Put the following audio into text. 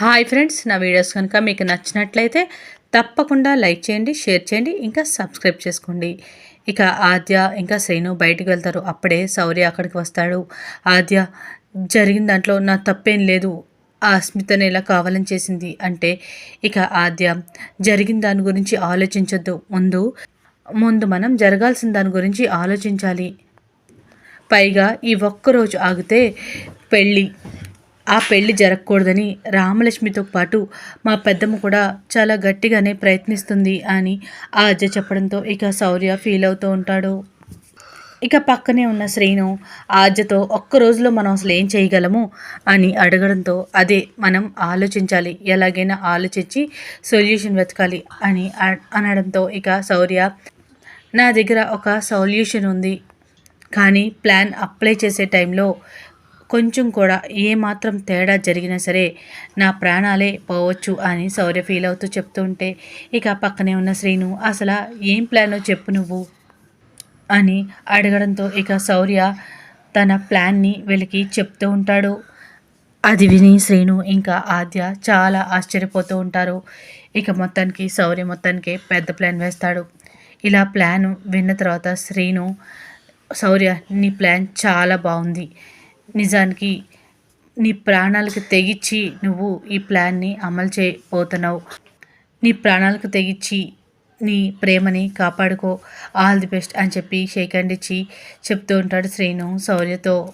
Hi friends నా videos కనుక మీకు నచ్చినట్లయితే తప్పకుండా లైక్ చేయండి షేర్ చేయండి ఇంకా సబ్స్క్రైబ్ చేసుకోండి. ఇక ఆద్య ఇంకా శ్రీను బయటికి వెళ్తారు. అప్పుడే శౌర్య అక్కడికి వస్తాడు. ఆద్య జరిగిన దాంట్లో నా తప్పేం లేదు. ఆ అస్మితని ఇలా కావాలని చేసింది అంటే ఇక ఆద్య జరిగిన దాని గురించి ఆలోచించొద్దు. ముందు ముందు మనం జరగాల్సిన దాని గురించి ఆలోచించాలి. పైగా ఈ ఒక్కరోజు ఆగితే పెళ్ళి ఆ పెళ్ళి జరగకూడదని రామలక్ష్మితో పాటు మా పెద్దమ్మ కూడా చాలా గట్టిగానే ప్రయత్నిస్తుంది అని ఆ అజ్జ చెప్పడంతో ఇక శౌర్య ఫీల్ అవుతూ ఉంటాడు. ఇక పక్కనే ఉన్న శ్రీను ఆ అజ్జతో ఒక్క రోజులో మనం అసలు ఏం చేయగలము? అని అడగడంతో అదే మనం ఆలోచించాలి. ఎలాగైనా ఆలోచించి సొల్యూషన్ వెతకాలి. అని అనడంతో ఇక శౌర్య నా దగ్గర ఒక సొల్యూషన్ ఉంది. కానీ ప్లాన్ అప్లై చేసే టైంలో కొంచెం కూడా ఏమాత్రం తేడా జరిగినా సరే నా ప్రాణాలే పోవచ్చు అని శౌర్య ఫీల్ అవుతూ చెప్తూ ఉంటే ఇక పక్కనే ఉన్న శ్రీను అసలు ఏం ప్లానో చెప్పు నువ్వు? అని అడగడంతో ఇక శౌర్య తన ప్లాన్ని వెలికి చెప్తూ ఉంటాడు. అది విని శ్రీను ఇంకా ఆద్య చాలా ఆశ్చర్యపోతూ ఉంటారు. ఇక మొత్తానికి శౌర్య మొత్తానికి పెద్ద ప్లాన్ వేస్తాడు. ఇలా ప్లాన్ విన్న తర్వాత శ్రీను శౌర్య నీ ప్లాన్ చాలా బాగుంది. నిజానికి నీ ప్రాణాలకు తెగించి నువ్వు ఈ ప్లాన్ని అమలు చేయబోతున్నావు. నీ ప్రాణాలకు తెగించి నీ ప్రేమని కాపాడుకో. ఆల్ ది బెస్ట్ అని చెప్పి షేక్ అండ్ ఇచ్చి చెప్తూ ఉంటాడు శ్రీను శౌర్యతో